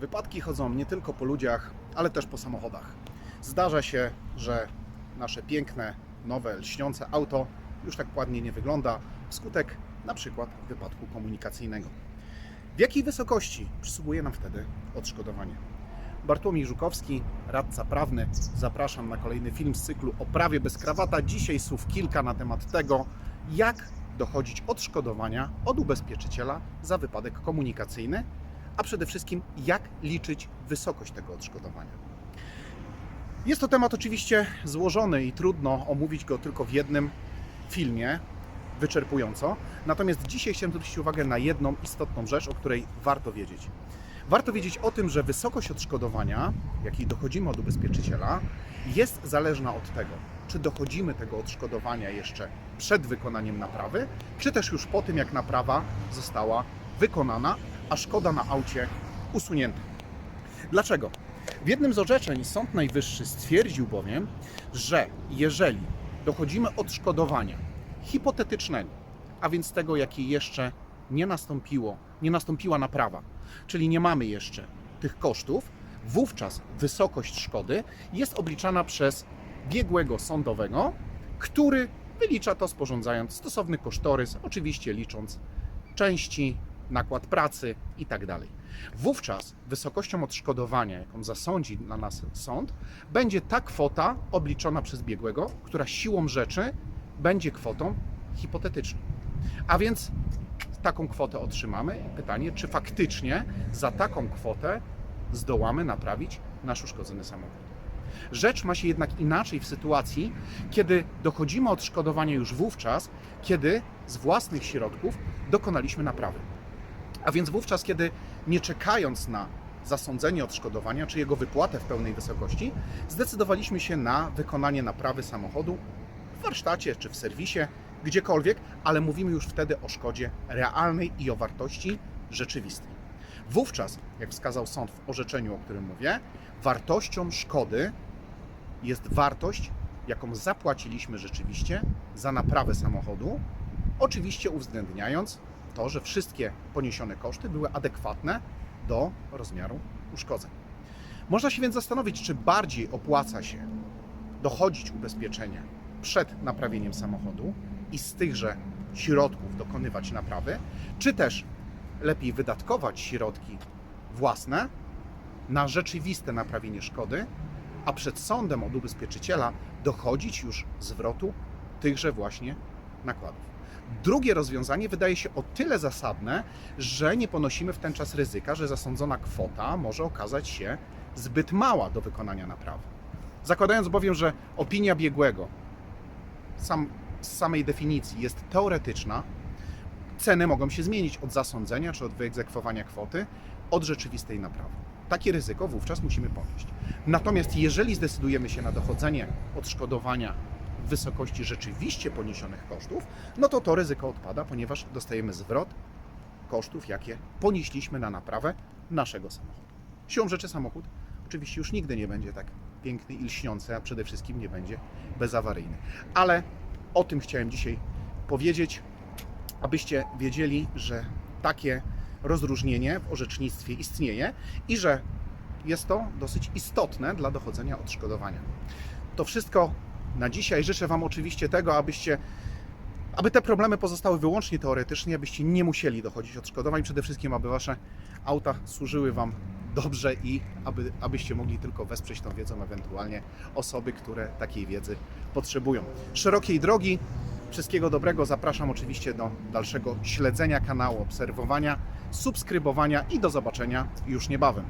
Wypadki chodzą nie tylko po ludziach, ale też po samochodach. Zdarza się, że nasze piękne, nowe, lśniące auto już tak ładnie nie wygląda wskutek na przykład wypadku komunikacyjnego. W jakiej wysokości przysługuje nam wtedy odszkodowanie? Bartłomiej Żukowski, radca prawny. Zapraszam na kolejny film z cyklu o prawie bez krawata. Dzisiaj słów kilka na temat tego, jak dochodzić odszkodowania od ubezpieczyciela za wypadek komunikacyjny, a przede wszystkim jak liczyć wysokość tego odszkodowania. Jest to temat oczywiście złożony i trudno omówić go tylko w jednym filmie wyczerpująco. Natomiast dzisiaj chciałem zwrócić uwagę na jedną istotną rzecz, o której warto wiedzieć. Warto wiedzieć o tym, że wysokość odszkodowania, jakiej dochodzimy od ubezpieczyciela, jest zależna od tego, czy dochodzimy tego odszkodowania jeszcze przed wykonaniem naprawy, czy też już po tym, jak naprawa została wykonana, a szkoda na aucie usunięta. Dlaczego? W jednym z orzeczeń Sąd Najwyższy stwierdził bowiem, że jeżeli dochodzimy odszkodowania hipotetycznego, a więc tego, jakie jeszcze nie nastąpiło, nie nastąpiła naprawa, czyli nie mamy jeszcze tych kosztów, wówczas wysokość szkody jest obliczana przez biegłego sądowego, który wylicza to sporządzając stosowny kosztorys, oczywiście licząc części, nakład pracy itd. Wówczas wysokością odszkodowania, jaką zasądzi na nas sąd, będzie ta kwota obliczona przez biegłego, która siłą rzeczy będzie kwotą hipotetyczną. A więc taką kwotę otrzymamy. Pytanie, czy faktycznie za taką kwotę zdołamy naprawić nasz uszkodzony samochód. Rzecz ma się jednak inaczej w sytuacji, kiedy dochodzimy odszkodowania już wówczas, kiedy z własnych środków dokonaliśmy naprawy. A więc wówczas, kiedy nie czekając na zasądzenie odszkodowania czy jego wypłatę w pełnej wysokości, zdecydowaliśmy się na wykonanie naprawy samochodu w warsztacie czy w serwisie, gdziekolwiek, ale mówimy już wtedy o szkodzie realnej i o wartości rzeczywistej. Wówczas, jak wskazał sąd w orzeczeniu, o którym mówię, wartością szkody jest wartość, jaką zapłaciliśmy rzeczywiście za naprawę samochodu, oczywiście uwzględniając to, że wszystkie poniesione koszty były adekwatne do rozmiaru uszkodzeń. Można się więc zastanowić, czy bardziej opłaca się dochodzić ubezpieczenia przed naprawieniem samochodu i z tychże środków dokonywać naprawy, czy też lepiej wydatkować środki własne na rzeczywiste naprawienie szkody, a przed sądem od ubezpieczyciela dochodzić już zwrotu tychże właśnie nakładów. Drugie rozwiązanie wydaje się o tyle zasadne, że nie ponosimy w ten czas ryzyka, że zasądzona kwota może okazać się zbyt mała do wykonania naprawy. Zakładając bowiem, że opinia biegłego sam, z samej definicji jest teoretyczna, ceny mogą się zmienić od zasądzenia czy od wyegzekwowania kwoty od rzeczywistej naprawy. Takie ryzyko wówczas musimy ponieść. Natomiast jeżeli zdecydujemy się na dochodzenie odszkodowania wysokości rzeczywiście poniesionych kosztów, no to to ryzyko odpada, ponieważ dostajemy zwrot kosztów, jakie ponieśliśmy na naprawę naszego samochodu. Siłą rzeczy samochód oczywiście już nigdy nie będzie tak piękny i lśniący, a przede wszystkim nie będzie bezawaryjny. Ale o tym chciałem dzisiaj powiedzieć, abyście wiedzieli, że takie rozróżnienie w orzecznictwie istnieje i że jest to dosyć istotne dla dochodzenia odszkodowania. To wszystko na dzisiaj. Życzę Wam oczywiście tego, abyście, aby te problemy pozostały wyłącznie teoretycznie, abyście nie musieli dochodzić odszkodowań, przede wszystkim, aby Wasze auta służyły Wam dobrze i aby, abyście mogli tylko wesprzeć tą wiedzą ewentualnie osoby, które takiej wiedzy potrzebują. Szerokiej drogi, wszystkiego dobrego. Zapraszam oczywiście do dalszego śledzenia kanału, obserwowania, subskrybowania i do zobaczenia już niebawem.